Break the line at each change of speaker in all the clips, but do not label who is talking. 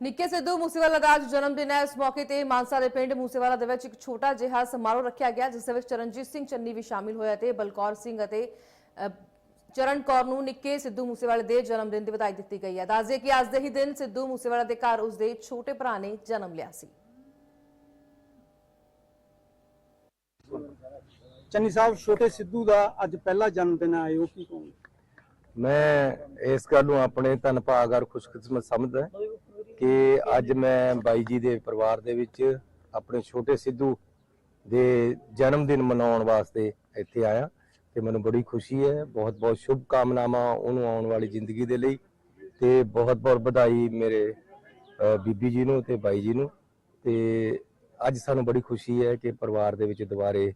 ਨਿੱਕੇ ਸਿੱਧੂ ਮੂਸੇਵਾਲਾ ਦਾ ਅੱਜ ਜਨਮ ਦਿਨ ਹੈ। ਇਸ ਮੌਕੇ ਤੇ ਮਾਨਸਾ ਦੇ ਪਿੰਡ ਮੂਸੇਵਾਲਾ ਦੇ ਵਿੱਚ ਇੱਕ ਛੋਟਾ ਜਿਹਾ ਸਮਾਰੋਹ ਰੱਖਿਆ ਗਿਆ ਜਿਸ ਦੇ ਵਿੱਚ ਚਰਨਜੀਤ ਸਿੰਘ ਚੰਨੀ ਵੀ ਸ਼ਾਮਿਲ ਹੋਇਆ ਤੇ ਬਲਕੌਰ ਸਿੰਘ ਅਤੇ ਚਰਨ ਕੌਰ ਨੂੰ ਨਿੱਕੇ ਸਿੱਧੂ ਮੂਸੇਵਾਲੇ ਦੇ ਜਨਮ ਦਿਨ ਦੀ ਵਧਾਈ ਦਿੱਤੀ ਗਈ ਹੈ। ਦੱਸਦੇ ਕਿ ਅੱਜ ਦੇ ਹੀ ਦਿਨ ਸਿੱਧੂ ਮੂਸੇਵਾਲਾ ਦੇ ਘਰ ਉਸ ਦੇ ਛੋਟੇ ਭਰਾ ਨੇ ਜਨਮ ਲਿਆ ਸੀ।
ਚੰਨੀ ਸਾਹਿਬ ਛੋਟੇ ਸਿੱਧੂ ਦਾ ਅੱਜ ਪਹਿਲਾ ਜਨਮ ਦਿਨ ਆਏ ਹੋ ਕੀ ਕਹੋਗੇ?
ਮੈਂ ਇਸ ਗੱਲ ਨੂੰ ਆਪਣੇ ਧੰਨ ਭਾਗਰ ਖੁਸ਼ਕਿਸਮਤ ਸਮਝਦਾ ਕਿ ਅੱਜ ਮੈਂ ਬਾਈ ਜੀ ਦੇ ਪਰਿਵਾਰ ਦੇ ਵਿੱਚ ਆਪਣੇ ਛੋਟੇ ਸਿੱਧੂ ਦੇ ਜਨਮ ਦਿਨ ਮਨਾਉਣ ਵਾਸਤੇ ਇੱਥੇ ਆਇਆ ਤੇ ਮੈਨੂੰ ਬੜੀ ਖੁਸ਼ੀ ਹੈ, ਬਹੁਤ ਬਹੁਤ ਸ਼ੁਭ ਕਾਮਨਾਵਾਂ ਉਹਨੂੰ ਆਉਣ ਵਾਲੀ ਜ਼ਿੰਦਗੀ ਦੇ ਲਈ ਤੇ ਬਹੁਤ ਬਹੁਤ ਵਧਾਈ ਮੇਰੇ ਬੀਬੀ ਜੀ ਨੂੰ ਤੇ ਬਾਈ ਜੀ ਨੂੰ ਤੇ ਅੱਜ ਸਾਨੂੰ ਬੜੀ ਖੁਸ਼ੀ ਹੈ ਕਿ ਪਰਿਵਾਰ ਦੇ ਵਿੱਚ ਦੁਬਾਰੇ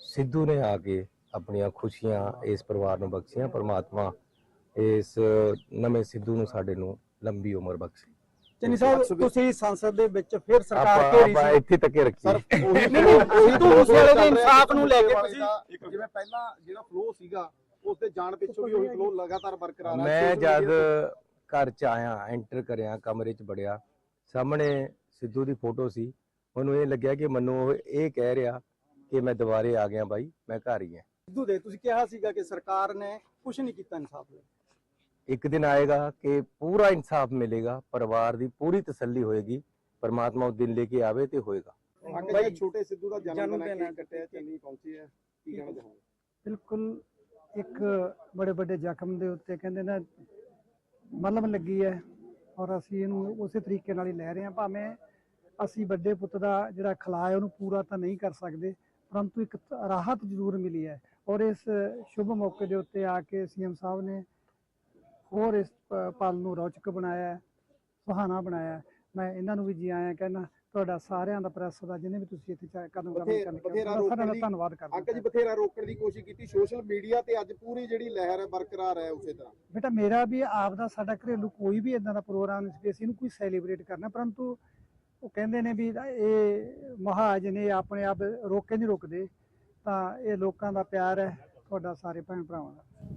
ਸਿੱਧੂ ਨੇ ਆ ਕੇ ਆਪਣੀਆਂ ਖੁਸ਼ੀਆਂ ਇਸ ਪਰਿਵਾਰ ਨੂੰ ਬਖਸ਼ੀਆਂ, ਪਰਮਾਤਮਾ ਇਸ ਨਵੇਂ ਸਿੱਧੂ ਨੂੰ ਸਾਡੇ ਨੂੰ ਲੰਬੀ ਉਮਰ ਬਖਸ਼ੇ।
ਚੰਨੀ ਸਾਹਿਬ ਤੁਸੀਂ ਸੰਸਦ ਦੇ ਵਿੱਚ ਫਿਰ ਸਰਕਾਰ ਘੇਰੀ
ਆਪਾਂ
ਸੀ।
ਇੱਥੇ ਤੱਕੇ ਰੱਖੀਏ
ਨਹੀਂ ਨਹੀਂ ਸਿੱਧੂ ਮੂਸੇਵਾਲੇ ਦੇ ਇਨਸਾਫ ਨੂੰ ਲੈ ਕੇ ਤੁਸੀਂ
ਜਿਵੇਂ ਪਹਿਲਾਂ ਜਿਹੜਾ ਫਲੋ ਸੀਗਾ ਉਸ ਦੇ ਜਾਣ ਪਿੱਛੋਂ ਵੀ ਉਹੀ ਫਲੋ ਲਗਾਤਾਰ ਬਰਕਰਾਰ ਹੈ
ਮੈਂ ਜਦ ਘਰ ਚ ਆਇਆ ਐਂਟਰ ਕਰਿਆ ਕਮਰੇ ਚ ਵੜਿਆ ਸਾਹਮਣੇ ਸਿੱਧੂ ਦੀ ਫੋਟੋ ਸੀ। ਮੈਨੂੰ ਇਹ ਲੱਗਿਆ ਕਿ ਮੈਨੂੰ ਉਹ ਇਹ ਕਹਿ ਰਿਹਾ ਕਿ ਮੈਂ ਦੁਬਾਰੇ ਆ ਗਿਆ ਬਾਈ ਮੈਂ ਘਰ ਹੀ ਹਾਂ।
ਸਿੱਧੂ ਦੇ ਤੁਸੀਂ ਕਿਹਾ ਸੀਗਾ ਕਿ ਸਰਕਾਰ ਨੇ ਕੁਝ ਨਹੀਂ ਕੀਤਾ ਇਨਸਾਫ ਲਈ
ਇੱਕ ਦਿਨ ਆਏਗਾ ਕਿ ਪੂਰਾ ਇਨਸਾਫ ਮਿਲੇਗਾ ਪਰਿਵਾਰ ਦੀ ਪੂਰੀ ਤਸੱਲੀ ਹੋਏਗੀ ਪਰਮਾਤਮਾ ਉਹ ਦਿਨ ਲੈ ਕੇ ਆਵੇ ਤੇ ਹੋਏਗਾ।
ਤੇ ਅੱਗੇ
ਬਾਈ,
ਜਿਹੜਾ ਛੋਟੇ ਸਿੱਧੂ ਦਾ ਜਨਮ
ਜਨਮ
ਦਿਨ ਹੈ
ਦਿਨ ਹੈ।
ਕੇਕ ਕੱਟਿਆ ਚੰਨੀ ਪਹੁੰਚੇ ਆ ਕੀ ਕਹਿਣਾ ਚਾਹੋਗੇ?
ਬਿਲਕੁਲ ਇੱਕ ਬੜੇ ਵੱਡੇ ਜ਼ਖਮ ਦੇ ਉੱਤੇ ਕਹਿੰਦੇ ਨਾ ਮਲਮ ਲੱਗੀ ਹੈ ਔਰ ਅਸੀਂ ਇਹਨੂੰ ਉਸੇ ਤਰੀਕੇ ਨਾਲ ਹੀ ਲੈ ਰਹੇ ਹਾਂ। ਭਾਵੇਂ ਅਸੀਂ ਵੱਡੇ ਪੁੱਤ ਦਾ ਜਿਹੜਾ ਖਲਾ ਹੈ ਉਹਨੂੰ ਪੂਰਾ ਤਾਂ ਨਹੀਂ ਕਰ ਸਕਦੇ ਪਰੰਤੂ ਇੱਕ ਰਾਹਤ ਜ਼ਰੂਰ ਮਿਲੀ ਹੈ। ਔਰ ਇਸ ਸ਼ੁਭ ਮੌਕੇ ਦੇ ਉੱਤੇ ਆ ਕੇ ਸੀਐਮ ਸਾਹਿਬ ਨੇ ਹੋਰ ਇਸ ਪਲ ਨੂੰ ਰੌਚਕ ਬਣਾਇਆ ਹੈ, ਸੁਹਾਣਾ ਬਣਾਇਆ ਹੈ। ਮੈਂ ਇਹਨਾਂ ਨੂੰ ਵੀ ਜੀ ਆਇਆਂ ਕਹਿਣਾ ਤੁਹਾਡਾ ਸਾਰਿਆਂ ਦਾ ਪ੍ਰੈਸ ਦਾ ਜਿਹਨੇ ਵੀ ਤੁਸੀਂ ਇੱਥੇ ਕਦਮ ਕਦਮ
ਬਥੇ-
ਚੱਲ ਕੇ
ਬਥੇਰਾ ਰੋਕਣ ਦੀ-
ਧੰਨਵਾਦ ਕਰਦਾ
ਅੰਕਲ ਜੀ ਬਥੇਰਾ ਰੋਕਣ ਦੀ ਕੋਸ਼ਿਸ਼ ਕੀਤੀ ਸੋਸ਼ਲ ਮੀਡੀਆ ਤੇ ਅੱਜ ਪੂਰੀ ਜਿਹੜੀ ਲਹਿਰ ਹੈ ਬਰਕਰਾਰ ਹੈ ਉਸੇ ਤਰ੍ਹਾਂ।
ਬੇਟਾ ਮੇਰਾ ਵੀ ਆਪ ਦਾ ਸਾਡਾ ਘਰੇਲੂ ਕੋਈ ਵੀ ਇਦਾਂ ਦਾ ਪ੍ਰੋਗਰਾਮ ਨਹੀਂ ਸੀ ਅਸੀਂ ਇਹਨੂੰ ਕੋਈ ਸੈਲੀਬ੍ਰੇਟ ਕਰਨਾ ਪਰੰਤੂ ਉਹ ਕਹਿੰਦੇ ਨੇ ਵੀ ਇਹ ਮਹਾਜ ਨੇ ਆਪਣੇ ਆਪ ਰੋਕ ਨਹੀਂ ਰੁਕਦੇ ਤਾਂ ਇਹ ਲੋਕਾਂ ਦਾ ਪਿਆਰ ਹੈ ਤੁਹਾਡਾ ਸਾਰੇ ਭੈਣ ਭਰਾਵਾਂ ਦਾ।